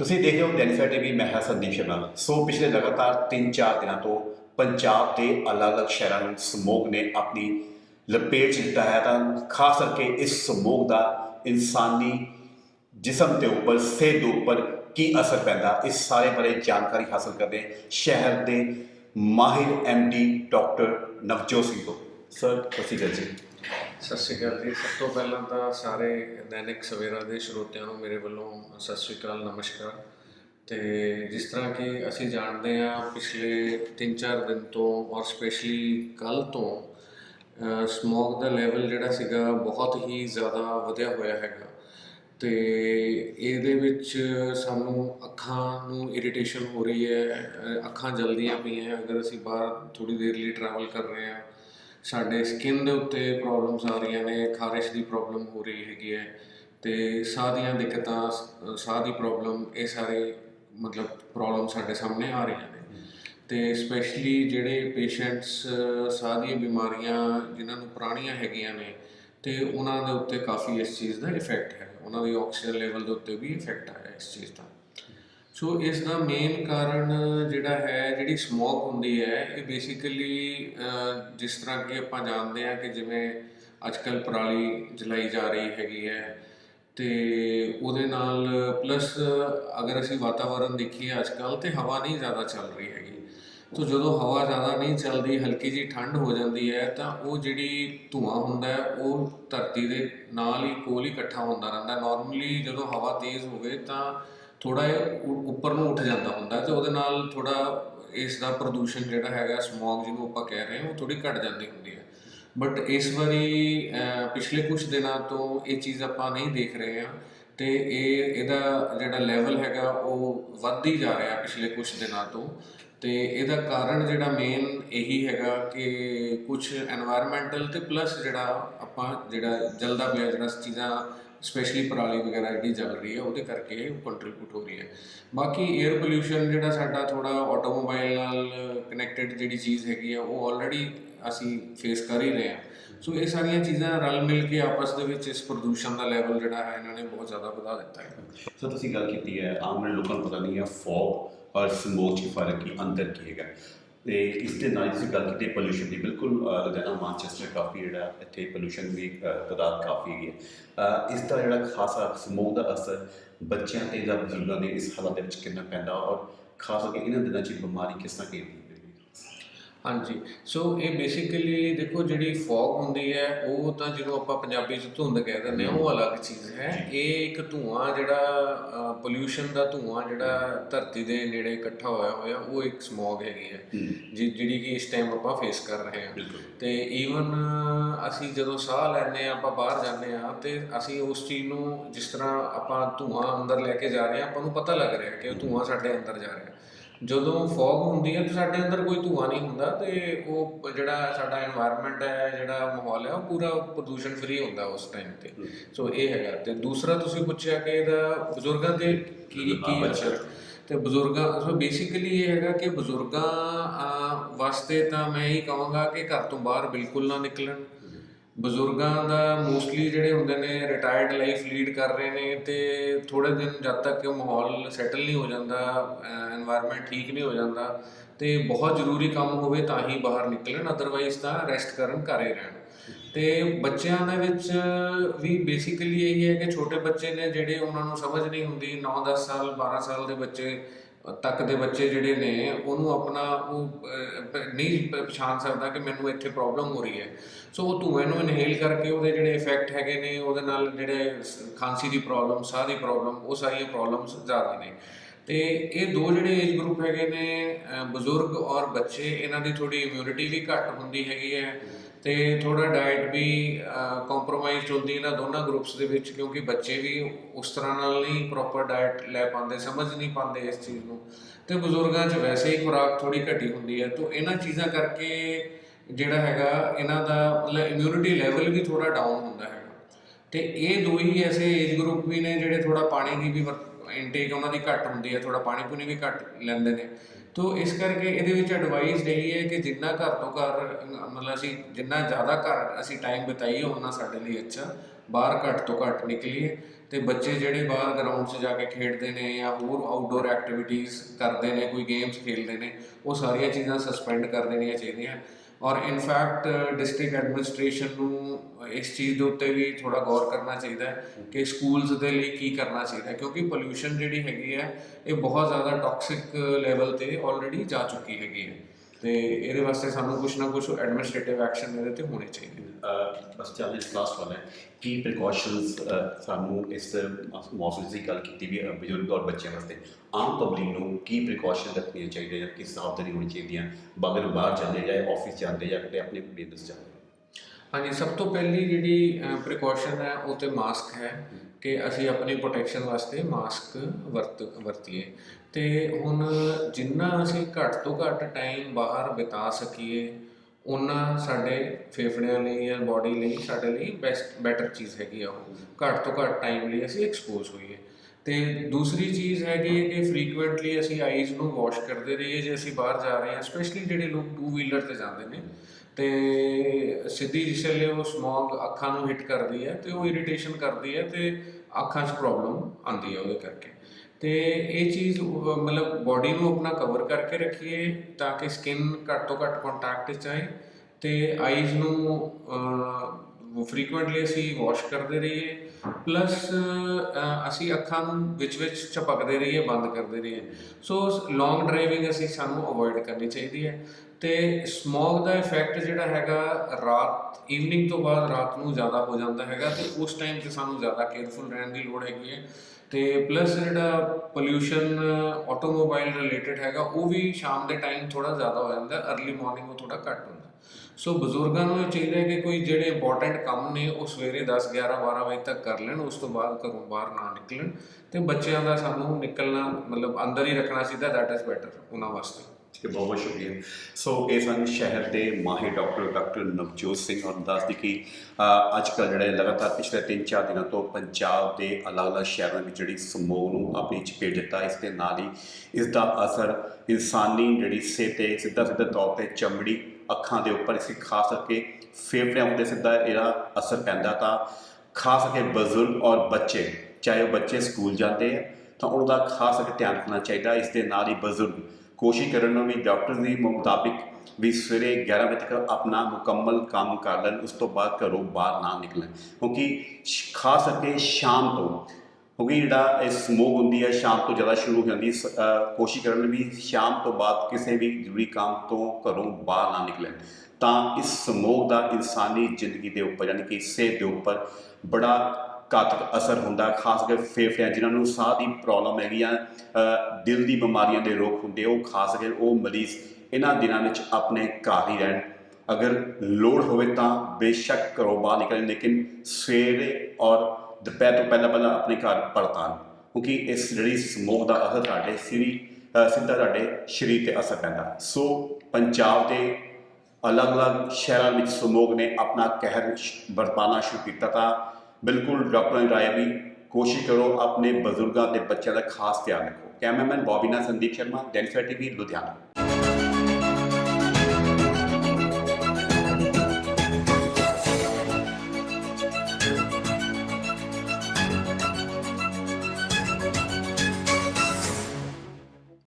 ਤੁਸੀਂ ਦੇਖ ਰਹੇ ਹੋ ਦੈਨਿਕ ਟੀਵੀ, ਮੈਂ ਹਾਂ ਸੰਦੀਪ ਸ਼ਰਮਾ। ਸੋ ਪਿਛਲੇ ਲਗਾਤਾਰ 3-4 ਦਿਨਾਂ ਤੋਂ ਪੰਜਾਬ ਦੇ ਅਲੱਗ-ਅਲੱਗ ਸ਼ਹਿਰਾਂ ਨੂੰ ਸਮੋਗ ਨੇ ਆਪਣੀ ਲਪੇਟ 'ਚ ਲਿੱਤਾ ਹੈ। ਤਾਂ ਖਾਸ ਕਰਕੇ ਇਸ ਸਮੋਗ ਦਾ ਇਨਸਾਨੀ ਜਿਸਮ ਦੇ ਉੱਪਰ, ਸਿਹਤ ਦੇ ਉੱਪਰ ਕੀ ਅਸਰ ਪੈਂਦਾ, ਇਸ ਸਾਰੇ ਬਾਰੇ ਜਾਣਕਾਰੀ ਹਾਸਲ ਕਰਦੇ ਸ਼ਹਿਰ ਦੇ ਮਾਹਿਰ ਐਮਡੀ ਡਾਕਟਰ ਨਵਜੋਤ ਸਿੰਘ ਤੋਂ। ਸਰ ਤੁਸੀਂ ਗੱਲ ਜੀ ਸਤਿ ਸ਼੍ਰੀ ਅਕਾਲ ਜੀ। ਸਭ ਤੋਂ ਪਹਿਲਾਂ ਤਾਂ ਸਾਰੇ ਦੈਨਿਕ ਸਵੇਰਾ ਦੇ ਸਰੋਤਿਆਂ ਨੂੰ ਮੇਰੇ ਵੱਲੋਂ ਸਤਿ ਸ਼੍ਰੀ ਅਕਾਲ, ਨਮਸਕਾਰ। ਤੇ ਜਿਸ ਤਰ੍ਹਾਂ ਕਿ ਅਸੀਂ ਜਾਣਦੇ ਹਾਂ ਪਿਛਲੇ 3-4 ਦਿਨ ਤੋਂ ਔਰ ਸਪੈਸ਼ਲੀ ਕੱਲ ਤੋਂ ਸਮੋਗ ਦਾ ਲੈਵਲ ਜਿਹੜਾ ਸੀਗਾ ਬਹੁਤ ਹੀ ਜ਼ਿਆਦਾ ਵਧਿਆ ਹੋਇਆ ਹੈਗਾ। ਤੇ ਇਹਦੇ ਵਿੱਚ ਸਾਨੂੰ ਅੱਖਾਂ ਨੂੰ ਇਰੀਟੇਸ਼ਨ ਹੋ ਰਹੀ ਹੈ ਅੱਖਾਂ ਜਲਦੀਆਂ ਪਈਆਂ, ਅਗਰ ਅਸੀਂ ਬਾਹਰ ਥੋੜੀ ਦੇਰ ਲਈ ਟਰੈਵਲ ਕਰ ਰਹੇ ਹਾਂ ਸਾਡੇ ਸਕਿਨ ਦੇ ਉੱਤੇ ਪ੍ਰੋਬਲਮਸ ਆ ਰਹੀਆਂ ਨੇ, ਖਾਰਿਸ਼ ਦੀ ਪ੍ਰੋਬਲਮ ਹੋ ਰਹੀ ਹੈਗੀ ਹੈ ਤੇ ਸਾਹ ਦੀਆਂ ਦਿੱਕਤਾਂ, ਸਾਹ ਦੀ ਪ੍ਰੋਬਲਮ ਇਹ ਸਾਰੇ ਮਤਲਬ ਪ੍ਰੋਬਲਮ ਸਾਡੇ ਸਾਹਮਣੇ ਆ ਰਹੀਆਂ ਨੇ। ਤੇ ਸਪੈਸ਼ਲੀ ਜਿਹੜੇ ਪੇਸ਼ੈਂਟਸ ਸਾਹ ਦੀਆਂ ਬਿਮਾਰੀਆਂ ਜਿਨ੍ਹਾਂ ਨੂੰ ਪੁਰਾਣੀਆਂ ਹੈਗੀਆਂ ਨੇ ਤੇ ਉਹਨਾਂ ਦੇ ਉੱਤੇ ਕਾਫੀ ਇਸ ਚੀਜ਼ ਦਾ ਇਫੈਕਟ ਹੈ। ਉਹਨਾਂ ਦੀ ਆਕਸੀਜਨ ਲੈਵਲ ਦੇ ਉੱਤੇ ਵੀ ਇਫੈਕਟ ਆਇਆ ਇਸ ਚੀਜ਼ ਦਾ। ਸੋ ਇਸ ਦਾ ਮੇਨ ਕਾਰਨ ਜਿਹੜਾ ਹੈ, ਜਿਹੜੀ ਸਮੋਕ ਹੁੰਦੀ ਹੈ, ਇਹ ਬੇਸਿਕਲੀ ਜਿਸ ਤਰ੍ਹਾਂ ਕਿ ਆਪਾਂ ਜਾਣਦੇ ਹਾਂ ਕਿ ਜਿਵੇਂ ਅੱਜਕੱਲ ਪਰਾਲੀ ਜਲਾਈ ਜਾ ਰਹੀ ਹੈਗੀ ਹੈ ਤੇ ਉਹਦੇ ਨਾਲ ਪਲੱਸ ਅਗਰ ਅਸੀਂ ਵਾਤਾਵਰਣ ਦੇਖੀਏ ਅੱਜਕੱਲ ਤੇ ਹਵਾ ਨਹੀਂ ਜ਼ਿਆਦਾ ਚੱਲ ਰਹੀ ਹੈਗੀ। ਤੋ ਜਦੋਂ ਹਵਾ ਜ਼ਿਆਦਾ ਨਹੀਂ ਚੱਲਦੀ, ਹਲਕੀ ਜੀ ਠੰਡ ਹੋ ਜਾਂਦੀ ਹੈ, ਤਾਂ ਉਹ ਜਿਹੜੀ ਧੂਆਂ ਹੁੰਦਾ ਹੈ, ਉਹ ਧਰਤੀ ਦੇ ਨਾਲ ਹੀ ਕੋਲ ਹੀ ਇਕੱਠਾ ਹੁੰਦਾ ਰਹਿੰਦਾ ਨਾਰਮਲੀ ਜਦੋਂ ਹਵਾ ਤੇਜ਼ ਹੋਵੇ ਤਾਂ ਥੋੜਾ ਉੱਪਰ ਨੂੰ ਉੱਠ ਜਾਂਦਾ ਹੁੰਦਾ ਤੇ ਉਹਦੇ ਨਾਲ ਥੋੜਾ ਇਸ ਦਾ ਪ੍ਰਦੂਸ਼ਣ ਜਿਹੜਾ ਹੈਗਾ ਸਮੌਗ ਜਿਹਨੂੰ ਆਪਾਂ ਕਹਿ ਰਹੇ ਹਾਂ, ਉਹ ਥੋੜੀ ਘਟ ਜਾਂਦੀ ਹੁੰਦੀ ਹੈ। ਬਟ ਇਸ ਵਾਰੀ ਪਿਛਲੇ ਕੁਝ ਦਿਨਾਂ ਤੋਂ ਇਹ ਚੀਜ਼ ਆਪਾਂ ਨਹੀਂ ਦੇਖ ਰਹੇ ਹਾਂ ਤੇ ਇਹ, ਇਹਦਾ ਜਿਹੜਾ ਲੈਵਲ ਹੈਗਾ ਉਹ ਵੱਧ ਹੀ ਜਾ ਰਿਹਾ ਪਿਛਲੇ ਕੁਝ ਦਿਨਾਂ ਤੋਂ ਤੇ ਇਹਦਾ ਕਾਰਨ ਜਿਹੜਾ ਮੇਨ ਇਹੀ ਹੈਗਾ ਕਿ ਕੁਝ এনवायरमेंटਲ ਤੇ ਪਲੱਸ ਜਿਹੜਾ ਆਪਾਂ, ਜਿਹੜਾ ਜਲਦਾ ਪਿਆ, ਜਿਹੜਾ ਚੀਜ਼ਾਂ ਸਪੈਸ਼ਲੀ ਪਰਾਲੀ ਵਗੈਰਾ ਜਿਹੜੀ ਚੱਲ ਰਹੀ ਹੈ, ਉਹਦੇ ਕਰਕੇ ਉਹ ਕੰਟਰੀਬਿਊਟ ਹੋ ਰਹੀ ਹੈ। ਬਾਕੀ 에ਅਰ ਪੋਲਿਊਸ਼ਨ ਜਿਹੜਾ ਸਾਡਾ ਥੋੜਾ ਆਟੋਮੋਬਾਈਲ ਨਾਲ ਕਨੈਕਟਡ ਜਿਹੜੀ ਚੀਜ਼ ਹੈਗੀ ਆ ਉਹ ਆਲਰੇਡੀ ਅਸੀਂ ਫੇਸ ਕਰ ਹੀ ਰਹੇ ਹਾਂ। ਸੋ ਇਹ ਸਾਰੀਆਂ ਚੀਜ਼ਾਂ ਰਲ ਮਿਲ ਕੇ ਆਪਸ ਦੇ ਵਿੱਚ ਇਸ ਪ੍ਰਦੂਸ਼ਣ ਦਾ ਲੈਵਲ ਜਿਹੜਾ ਹੈ, ਇਹਨਾਂ ਨੇ ਬਹੁਤ ਜ਼ਿਆਦਾ ਵਧਾ ਦਿੱਤਾ ਹੈ। ਸੋ ਤੁਸੀਂ ਗੱਲ ਕੀਤੀ ਹੈ, ਆਮ ਲੋਕਾਂ ਨੂੰ ਪਤਾ ਨਹੀਂ ਹੈ, ਫੌਗ ਔਰ ਸਮੋਗ 'ਚ ਫ਼ਰਕ ਕੀ ਅੰਤਰ ਕੀ ਹੈਗਾ। ਤੇ ਇਸ ਦੇ ਨਾਲ ਹੀ ਤੁਸੀਂ ਗੱਲ ਕੀਤੀ ਪੋਲੂਸ਼ਨ ਦੀ ਬਿਲਕੁਲ ਅਹ, ਲੁਧਿਆਣਾ ਮਾਨਚੈਸਟਰ ਕਾਫੀ ਜਿਹੜਾ ਇੱਥੇ ਪੋਲੂਸ਼ਨ ਦੀ ਅਹ, ਤਾਦਾਦ ਕਾਫੀ ਹੈਗੀ ਹੈ। ਇਸ ਦਾ ਜਿਹੜਾ ਖਾਸਾ ਸਮੋਗ ਦਾ ਅਸਰ ਬੱਚਿਆਂ ਤੇ ਜਾਂ ਬਜ਼ੁਰਗਾਂ ਦੇ ਇਸ ਹਾਲਤ ਦੇ ਵਿੱਚ ਕਿੰਨਾ ਪੈਂਦਾ ਔਰ ਖਾਸ ਕਰਕੇ ਇਹਨਾਂ ਦਿਨਾਂ 'ਚ ਬਿਮਾਰੀ ਕਿਸ ਤਰ੍ਹਾਂ ਘੇਰਦੀ ਹਾਂਜੀ। ਸੋ ਇਹ ਬੇਸਿਕਲੀ ਦੇਖੋ ਜਿਹੜੀ ਫੌਗ ਹੁੰਦੀ ਹੈ ਉਹ ਤਾਂ ਜਿਹਨੂੰ ਆਪਾਂ ਪੰਜਾਬੀ 'ਚ ਧੁੰਦ ਕਹਿ ਦਿੰਦੇ ਹਾਂ ਉਹ ਅਲੱਗ ਚੀਜ਼ ਹੈ। ਇਹ ਇੱਕ ਧੂਆਂ ਜਿਹੜਾ ਪੋਲਿਊਸ਼ਨ ਦਾ ਧੂਆਂ ਜਿਹੜਾ ਧਰਤੀ ਦੇ ਨੇੜੇ ਇਕੱਠਾ ਹੋਇਆ ਹੋਇਆ ਉਹ ਇੱਕ ਸਮੋਗ ਹੈਗੀ ਹੈ। ਜਿ- ਜਿਹੜੀ ਕਿ ਇਸ ਟਾਈਮ ਆਪਾਂ ਫੇਸ ਕਰ ਰਹੇ ਹਾਂ। ਤੇ ਈਵਨ ਅਸੀਂ ਜਦੋਂ ਸਾਹ ਲੈਂਦੇ ਆ ਆਪਾਂ ਬਾਹਰ ਜਾਂਦੇ ਆ ਤੇ ਅਸੀਂ ਉਸ ਚੀਜ਼ ਨੂੰ ਜਿਸ ਤਰ੍ਹਾਂ ਆਪਾਂ ਧੂਆਂ ਅੰਦਰ ਲੈ ਕੇ ਜਾ ਰਹੇ ਆ ਆਪਾਂ ਨੂੰ ਪਤਾ ਲੱਗ ਰਿਹਾ ਕਿ ਉਹ ਧੂਆਂ ਸਾਡੇ ਅੰਦਰ ਜਾ ਰਿਹਾ। ਜਦੋਂ ਫੌਗ ਹੁੰਦੀ ਹੈ ਤਾਂ ਸਾਡੇ ਅੰਦਰ ਕੋਈ ਧੂਆ ਨਹੀਂ ਹੁੰਦਾ ਤੇ ਉਹ ਜਿਹੜਾ ਸਾਡਾ এনवायरमेंट ਹੈ ਜਿਹੜਾ ਮਾਹੌਲ ਹੈ ਉਹ ਪੂਰਾ ਪ੍ਰਦੂਸ਼ਣ ਫ੍ਰੀ ਹੁੰਦਾ ਉਸ ਟਾਈਮ ਤੇ। ਸੋ ਇਹ ਹੈਗਾ। ਤੇ ਦੂਸਰਾ ਤੁਸੀਂ ਪੁੱਛਿਆ ਕਿ ਇਹਦਾ ਬਜ਼ੁਰਗਾਂ ਦੇ ਕੀ ਕੀ ਅਸਰ? ਤੇ ਬਜ਼ੁਰਗਾਂ ਸੋ ਬੇਸਿਕਲੀ ਇਹ ਹੈਗਾ ਕਿ ਬਜ਼ੁਰਗਾਂ ਵਾਸਤੇ ਤਾਂ ਮੈਂ ਇਹ ਕਹਾਂਗਾ ਕਿ ਘਰ ਤੋਂ ਬਾਹਰ ਬਿਲਕੁਲ ਨਾ ਨਿਕਲਣ। ਬਜ਼ੁਰਗਾਂ ਦਾ ਮੋਸਟਲੀ ਜਿਹੜੇ ਹੁੰਦੇ ਨੇ ਰਿਟਾਇਰਡ ਲਾਈਫ ਲੀਡ ਕਰ ਰਹੇ ਨੇ ਤੇ ਥੋੜੇ ਦਿਨ ਜਦ ਤੱਕ ਮਾਹੌਲ ਸੈਟਲ ਨਹੀਂ ਹੋ ਜਾਂਦਾ এনवायरमेंट ਠੀਕ ਨਹੀਂ ਹੋ ਜਾਂਦਾ, ਤੇ ਬਹੁਤ ਜ਼ਰੂਰੀ ਕੰਮ ਹੋਵੇ ਤਾਂ ਹੀ ਬਾਹਰ ਨਿਕਲਣ ਅਦਰਵਾਈਜ਼ ਤਾਂ ਰੈਸਟ ਕਰਨ ਘਰੇ ਰਹਿਣ। ਤੇ ਬੱਚਿਆਂ ਦੇ ਵਿੱਚ ਵੀ ਬੇਸਿਕਲੀ ਇਹ ਹੈ ਕਿ ਛੋਟੇ ਬੱਚੇ ਨੇ ਜਿਹੜੇ ਉਹਨਾਂ ਨੂੰ ਸਮਝ ਨਹੀਂ ਹੁੰਦੀ 9-10 ਸਾਲ 12 ਸਾਲ ਦੇ ਬੱਚੇ ਤੱਕ ਦੇ ਬੱਚੇ ਜਿਹੜੇ ਨੇ, ਉਹਨੂੰ ਆਪਣਾ, ਉਹ ਨਹੀਂ ਪਛਾਣ ਸਕਦਾ ਕਿ ਮੈਨੂੰ ਇੱਥੇ ਪ੍ਰੋਬਲਮ ਹੋ ਰਹੀ ਹੈ। ਸੋ ਉਹ ਧੂਏ ਨੂੰ ਇਨਹੇਲ ਕਰਕੇ ਉਹਦੇ ਜਿਹੜੇ ਇਫੈਕਟ ਹੈਗੇ ਨੇ, ਉਹਦੇ ਨਾਲ ਜਿਹੜੇ ਖਾਂਸੀ ਦੀ ਪ੍ਰੋਬਲਮ ਸਾਹ ਦੀ ਪ੍ਰੋਬਲਮ ਉਹ ਸਾਰੀਆਂ ਪ੍ਰੋਬਲਮਸ ਜ਼ਿਆਦਾ ਨੇ। ਤੇ ਇਹ ਦੋ ਜਿਹੜੇ ਏਜ ਗਰੁੱਪ ਹੈਗੇ ਨੇ ਬਜ਼ੁਰਗ ਔਰ ਬੱਚੇ, ਇਹਨਾਂ ਦੀ ਥੋੜੀ ਇਮਿਊਨਿਟੀ ਵੀ ਘੱਟ ਹੁੰਦੀ ਹੈਗੀ ਹੈ। ਤੇ ਥੋੜਾ ਡਾਈਟ ਵੀ ਕੰਪਰੋਮਾਈਜ਼ ਹੁੰਦੀ ਇਹਨਾਂ ਦੋਨਾਂ ਗਰੁੱਪਸ ਦੇ ਵਿੱਚ, ਕਿਉਂਕਿ ਬੱਚੇ ਵੀ ਉਸ ਤਰ੍ਹਾਂ ਨਾਲ ਨਹੀਂ ਪ੍ਰੋਪਰ ਡਾਈਟ ਲੈ ਪਾਉਂਦੇ, ਸਮਝ ਨਹੀਂ ਪਾਉਂਦੇ ਇਸ ਚੀਜ਼ ਨੂੰ। ਤੇ ਬਜ਼ੁਰਗਾਂ 'ਚ ਵੈਸੇ ਹੀ ਖੁਰਾਕ ਥੋੜੀ ਘਟੀ ਹੁੰਦੀ ਹੈ। ਤੋਂ ਇਹਨਾਂ ਚੀਜ਼ਾਂ ਕਰਕੇ ਜਿਹੜਾ ਹੈਗਾ, ਇਹਨਾਂ ਦਾ ਮਤਲਬ ਇਮਿਊਨਿਟੀ ਲੈਵਲ ਵੀ ਥੋੜਾ ਡਾਊਨ ਹੁੰਦਾ ਹੈਗਾ। ਤੇ ਇਹ ਦੋ ਹੀ ਐਸੇ ਏਜ ਗਰੁੱਪ ਵੀ ਨੇ ਜਿਹੜੇ ਥੋੜਾ ਪਾਣੀ ਦੀ ਵੀ ਇਨਟੇਕ ਉਹਨਾਂ ਦੀ ਘੱਟ ਹੁੰਦੀ ਹੈ ਥੋੜਾ ਪਾਣੀ ਪੂਣੀ ਵੀ ਘੱਟ ਲੈਂਦੇ ਨੇ। ਤੋ ਇਸ ਕਰਕੇ ਇਹਦੇ ਵਿੱਚ ਐਡਵਾਈਸ ਇਹੀ ਹੈ ਕਿ ਜਿੰਨਾ ਘਰ ਤੋਂ ਘਰ, ਮਤਲਬ ਅਸੀਂ ਜਿੰਨਾ ਜ਼ਿਆਦਾ ਘਰ ਅਸੀਂ ਟਾਈਮ ਬਿਤਾਈਏ ਉਹਨਾਂ ਸਾਡੇ ਲਈ ਅੱਛਾ। ਬਾਹਰ ਘੱਟ ਤੋਂ ਘੱਟ ਨਿਕਲੀਏ ਤੇ ਬੱਚੇ ਜਿਹੜੇ ਬਾਹਰ ਗਰਾਊਂਡ 'ਚ ਜਾ ਕੇ ਖੇਡਦੇ ਨੇ ਜਾਂ ਹੋਰ ਆਊਟਡੋਰ ਐਕਟੀਵਿਟੀਜ਼ ਕਰਦੇ ਨੇ, ਕੋਈ ਗੇਮਸ ਖੇਡਦੇ ਨੇ, ਉਹ ਸਾਰੀਆਂ ਚੀਜ਼ਾਂ ਸਸਪੈਂਡ ਕਰ ਦੇਣੀਆਂ ਚਾਹੀਦੀਆਂ। ਔਰ ਇਨਫੈਕਟ ਡਿਸਟ੍ਰਿਕਟ ਐਡਮਿਨਿਸਟ੍ਰੇਸ਼ਨ ਨੂੰ ਇਸ ਚੀਜ਼ ਦੇ ਉੱਤੇ ਵੀ ਥੋੜਾ ਗੌਰ ਕਰਨਾ ਚਾਹੀਦਾ ਹੈ ਕਿ ਸਕੂਲਸ ਦੇ ਲਈ ਕੀ ਕਰਨਾ ਚਾਹੀਦਾ ਕਿਉਂਕਿ ਪੋਲਿਊਸ਼ਨ ਜਿਹੜੀ ਹੈਗੀ ਹੈ, ਇਹ ਬਹੁਤ ਜ਼ਿਆਦਾ ਟਾਕਸਿਕ ਲੈਵਲ ਤੇ ਆਲਰੇਡੀ ਜਾ ਚੁੱਕੀ ਹੈਗੀ ਹੈ। ਤੇ ਇਹਦੇ ਵਾਸਤੇ ਸਾਨੂੰ ਕੁਝ ਨਾ ਕੁਝ ਐਡਮਿਨਿਸਟ੍ਰੇਟਿਵ ਐਕਸ਼ਨ ਇਹਦੇ ਤੇ ਹੋਣੇ ਚਾਹੀਦੇ ਅਹ, ਬਸ ਚੱਲ ਇਸ ਵਾਲਾ ਕੀ ਪ੍ਰੀਕਾਸ਼ਨਸ ਸਾਨੂੰ ਇਸ ਮੌਸਮ ਦੀ ਗੱਲ ਕੀਤੀ ਵੀ ਬਜ਼ੁਰਗ ਔਰ ਬੱਚਿਆਂ ਵਾਸਤੇ? ਆਮ ਪਬਲਿਕ ਨੂੰ ਕੀ ਪ੍ਰੀਕਾਸ਼ਨ ਰੱਖਣੀਆਂ ਚਾਹੀਦੀਆਂ ਜਾਂ ਕਿਸ ਸਾਵਧਾਨੀ ਹੋਣੀ ਚਾਹੀਦੀਆਂ? ਬਗਰ ਬਾਹਰ ਜਾਂਦੇ ਜਾਂ ਆਫਿਸ ਜਾਂਦੇ ਜਾਂ ਕਿਤੇ ਆਪਣੇ ਬਿਜ਼ਨਸ ਜਾਂਦੇ? ਹਾਂਜੀ, ਸਭ ਤੋਂ ਪਹਿਲੀ ਜਿਹੜੀ ਪ੍ਰੀਕਾਸ਼ਨ ਹੈ, ਉਹ ਤੇ ਮਾਸਕ ਹੈ ਕਿ ਅਸੀਂ ਆਪਣੀ ਪ੍ਰੋਟੈਕਸ਼ਨ ਵਾਸਤੇ ਮਾਸਕ ਵਰਤ, ਵਰਤੀਏ। ਤੇ ਹੁਣ ਜਿੰਨਾ ਅਸੀਂ ਘੱਟ ਤੋਂ ਘੱਟ ਟਾਈਮ ਬਾਹਰ ਬਿਤਾ ਸਕੀਏ ਉਹਨਾਂ ਸਾਡੇ ਫੇਫੜਿਆਂ ਲਈ ਜਾਂ ਬਾਡੀ ਲਈ ਸਾਡੇ ਲਈ ਬੈਸਟ ਬੈਟਰ ਚੀਜ਼ ਹੈਗੀ ਆ ਉਹ। ਘੱਟ ਤੋਂ ਘੱਟ ਟਾਈਮ ਲਈ ਅਸੀਂ ਐਕਸਪੋਜ਼ ਹੋਈਏ। ਤੇ ਦੂਸਰੀ ਚੀਜ਼ ਹੈਗੀ ਹੈ ਕਿ ਫ੍ਰੀਕੁਐਂਟਲੀ ਅਸੀਂ ਆਈਜ਼ ਨੂੰ ਵਾਸ਼ ਕਰਦੇ ਰਹੀਏ ਜੇ ਅਸੀਂ ਬਾਹਰ ਜਾ ਰਹੇ ਹਾਂ ਸਪੈਸ਼ਲੀ ਜਿਹੜੇ ਲੋਕ ਟੂ ਵੀਲਰ ਤੇ ਜਾਂਦੇ ਨੇ। ਤੇ ਸਿੱਧੀ ਜਿਸਲੇ ਉਹ ਸਮੌਗ ਅੱਖਾਂ ਨੂੰ ਹਿੱਟ ਕਰਦੀ ਹੈ ਤੇ ਉਹ ਇਰੀਟੇਸ਼ਨ ਕਰਦੀ ਹੈ ਤੇ ਅੱਖਾਂ 'ਚ ਪ੍ਰੋਬਲਮ ਆਉਂਦੀ ਹੈ ਉਹਦੇ ਕਰਕੇ। ਤੇ ਇਹ ਚੀਜ਼ ਮਤਲਬ ਬਾਡੀ ਨੂੰ ਆਪਣਾ ਕਵਰ ਕਰਕੇ ਰੱਖੀਏ ਤਾਂ ਕਿ ਸਕਿਨ ਘੱਟ ਤੋਂ ਘੱਟ ਕੰਟੈਕਟ 'ਚ ਆਏ ਤੇ ਆਈਜ਼ ਨੂੰ ਉਹ ਫ੍ਰੀਕੁਐਂਟਲੀ ਅਸੀਂ ਵਾਸ਼ ਕਰਦੇ ਰਹੀਏ। ਪਲੱਸ ਅਸੀਂ ਅੱਖਾਂ ਨੂੰ ਵਿੱਚ ਵਿੱਚ ਝਪਕਦੇ ਰਹੀਏ, ਬੰਦ ਕਰਦੇ ਰਹੀਏ। ਸੋ ਲੌਂਗ ਡਰਾਈਵਿੰਗ ਅਸੀਂ ਸਾਨੂੰ ਅਵੋਇਡ ਕਰਨੀ ਚਾਹੀਦੀ ਹੈ। ਤੇ ਸਮੋਗ ਦਾ ਇਫੈਕਟ ਜਿਹੜਾ ਹੈਗਾ, ਰਾਤ ਈਵਨਿੰਗ ਤੋਂ ਬਾਅਦ ਰਾਤ ਨੂੰ ਜ਼ਿਆਦਾ ਹੋ ਜਾਂਦਾ ਹੈਗਾ ਤੇ ਉਸ ਟਾਈਮ ਤੇ ਸਾਨੂੰ ਜ਼ਿਆਦਾ ਕੇਅਰਫੁਲ ਰਹਿਣ ਦੀ ਲੋੜ ਹੈਗੀ ਹੈ। ਤੇ ਪਲੱਸ ਜਿਹੜਾ ਪੋਲਿਊਸ਼ਨ ਆਟੋਮੋਬਾਈਲ ਰਿਲੇਟਡ ਹੈਗਾ, ਉਹ ਵੀ ਸ਼ਾਮ ਦੇ ਟਾਈਮ ਥੋੜਾ ਜ਼ਿਆਦਾ ਹੋ ਜਾਂਦਾ ਅਰਲੀ ਮਾਰਨਿੰਗ ਉਹ ਥੋੜਾ ਘੱਟ ਹੁੰਦਾ। ਸੋ ਬਜ਼ੁਰਗਾਂ ਨੂੰ ਇਹ ਚਾਹੀਦਾ ਹੈ ਕਿ ਕੋਈ ਜਿਹੜੇ ਇੰਪੋਰਟੈਂਟ ਕੰਮ ਨੇ ਉਹ ਸਵੇਰੇ 10 11 12 ਵਜੇ ਤੱਕ ਕਰ ਲੈਣ, ਉਸ ਤੋਂ ਬਾਅਦ ਘਰੋਂ ਬਾਹਰ ਨਾ ਨਿਕਲਣ ਤੇ ਬੱਚਿਆਂ ਦਾ ਸਾਨੂੰ ਨਿਕਲਣਾ ਮਤਲਬ ਅੰਦਰ ਹੀ ਰੱਖਣਾ ਚਾਹੀਦਾ ਦੈਟ ਇਜ਼ ਬੈਟਰ ਉਹਨਾਂ ਵਾਸਤੇ। ਠੀਕ ਹੈ, ਬਹੁਤ ਬਹੁਤ ਸ਼ੁਕਰੀਆ। ਸੋ ਇਹ ਸਨ ਸ਼ਹਿਰ ਦੇ ਮਾਹਿਰ ਡਾਕਟਰ ਡਾਕਟਰ ਨਵਜੋਤ ਸਿੰਘ ਔਰ ਦੱਸਦੀ ਕਿ ਅੱਜ ਕੱਲ੍ਹ ਜਿਹੜਾ ਲਗਾਤਾਰ ਪਿਛਲੇ 3-4 ਦਿਨਾਂ ਤੋਂ ਪੰਜਾਬ ਦੇ ਅਲੱਗ-ਅਲੱਗ ਸ਼ਹਿਰਾਂ ਵਿੱਚ ਜਿਹੜੀ ਸਮੋਗ ਨੂੰ ਆਪਣੀ ਚਪੇਟ ਦਿੱਤਾ, ਇਸ ਦੇ ਨਾਲ ਹੀ ਇਸ ਦਾ ਅਸਰ ਇਨਸਾਨੀ ਜਿਹੜੀ ਸਿਹਤ ਤੇ ਸਿੱਧਾ ਸਿੱਧਾ ਤੌਰ ਤੇ ਚਮੜੀ ਅੱਖਾਂ ਦੇ ਉੱਪਰ ਇਸ ਖਾਸ ਕਰਕੇ ਫੇਫੜਿਆਂ ਉੱਤੇ ਸਿੱਧਾ ਇਹਦਾ ਅਸਰ ਪੈਂਦਾ ਤਾਂ ਖਾਸ ਕਰਕੇ ਬਜ਼ੁਰਗ ਔਰ ਬੱਚੇ, ਚਾਹੇ ਉਹ ਬੱਚੇ ਸਕੂਲ ਜਾਂਦੇ ਆ, ਤਾਂ ਉਹਦਾ ਖਾਸ ਕਰਕੇ ਧਿਆਨ ਰੱਖਣਾ ਚਾਹੀਦਾ, ਇਸ ਦੇ ਨਾਲ ਹੀ ਬਜ਼ੁਰਗ। ਕੋਸ਼ਿਸ਼ ਕਰਨ ਨੂੰ ਵੀ ਡਾਕਟਰ ਦੀ ਮੁਤਾਬਿਕ ਵੀ ਸਵੇਰੇ 11 ਵਜੇ ਤੱਕ ਆਪਣਾ ਮੁਕੰਮਲ ਕੰਮ ਕਰ ਲੈਣ, ਉਸ ਤੋਂ ਬਾਅਦ ਘਰੋਂ ਬਾਹਰ ਨਾ ਨਿਕਲਣ। ਕਿਉਂਕਿ ਖਾਸ ਕਰਕੇ ਸ਼ਾਮ ਤੋਂ ਕਿਉਂਕਿ ਜਿਹੜਾ ਇਹ ਸਮੋਗ ਹੁੰਦੀ ਹੈ, ਸ਼ਾਮ ਤੋਂ ਜ਼ਿਆਦਾ ਸ਼ੁਰੂ ਹੋ ਜਾਂਦੀ ਸ- ਕੋਸ਼ਿਸ਼ ਕਰਨ ਵੀ ਸ਼ਾਮ ਤੋਂ ਬਾਅਦ ਕਿਸੇ ਵੀ ਜ਼ਰੂਰੀ ਕੰਮ ਤੋਂ ਘਰੋਂ ਬਾਹਰ ਨਾ ਨਿਕਲਣ। ਤਾਂ ਇਸ ਸਮੋਗ ਦਾ ਇਨਸਾਨੀ ਜ਼ਿੰਦਗੀ ਦੇ ਉੱਪਰ, ਯਾਨੀ ਕਿ ਸਿਹਤ ਦੇ ਉੱਪਰ ਬੜਾ ਘਾਤਕ ਅਸਰ ਹੁੰਦਾ ਖਾਸ ਕਰਕੇ ਫੇਫੜਿਆਂ, ਜਿਨ੍ਹਾਂ ਨੂੰ ਸਾਹ ਦੀ ਪ੍ਰੋਬਲਮ ਹੈਗੀ ਆ ਦਿਲ ਦੀ ਬਿਮਾਰੀਆਂ ਦੇ ਰੋਗ ਹੁੰਦੇ ਉਹ ਖਾਸ ਕਰਕੇ ਉਹ ਮਰੀਜ਼ ਇਹਨਾਂ ਦਿਨਾਂ ਵਿੱਚ ਆਪਣੇ ਘਰ ਹੀ ਰਹਿਣ। ਅਗਰ ਲੋੜ ਹੋਵੇ ਤਾਂ ਬੇਸ਼ੱਕ ਘਰੋਂ ਬਾਹਰ ਨਿਕਲਣ, ਲੇਕਿਨ ਸਵੇਰੇ ਔਰ ਦੁਪਹਿਰ ਤੋਂ ਪਹਿਲਾਂ ਪਹਿਲਾਂ ਆਪਣੇ ਘਰ ਪਰਤਾਨ ਕਿਉਂਕਿ ਇਸ ਜਿਹੜੀ ਸਮੋਹ ਦਾ ਅਸਰ ਤੁਹਾਡੇ ਸਿਰੀ ਸਿੱਧਾ ਤੁਹਾਡੇ ਸਰੀਰ ਤੇ ਅਸਰ ਪੈਂਦਾ। ਸੋ ਪੰਜਾਬ ਦੇ ਅਲੱਗ-ਅਲੱਗ ਸ਼ਹਿਰਾਂ ਵਿੱਚ ਸਮੋਗ ਨੇ ਆਪਣਾ ਕਹਿਰ ਸ਼- ਵਰਤਾਉਣਾ ਸ਼ੁਰੂ ਕੀਤਾ ਤਾਂ ਬਿਲਕੁਲ ਡਾਕਟਰਾਂ ਦੀ ਰਾਏ ਵੀ ਕੋਸ਼ਿਸ਼ ਕਰੋ ਆਪਣੇ ਬਜ਼ੁਰਗਾਂ ਤੇ ਬੱਚਿਆਂ ਦਾ ਖਾਸ ਧਿਆਨ ਰੱਖੋ। ਕੈਮਰਾਮੈਨ ਬॉबी ਨਾਲ ਸੰਦੀਪ ਸ਼ਰਮਾ ਡੈਨਫਰ ਟੀਵੀ ਲੁਧਿਆਣਾ।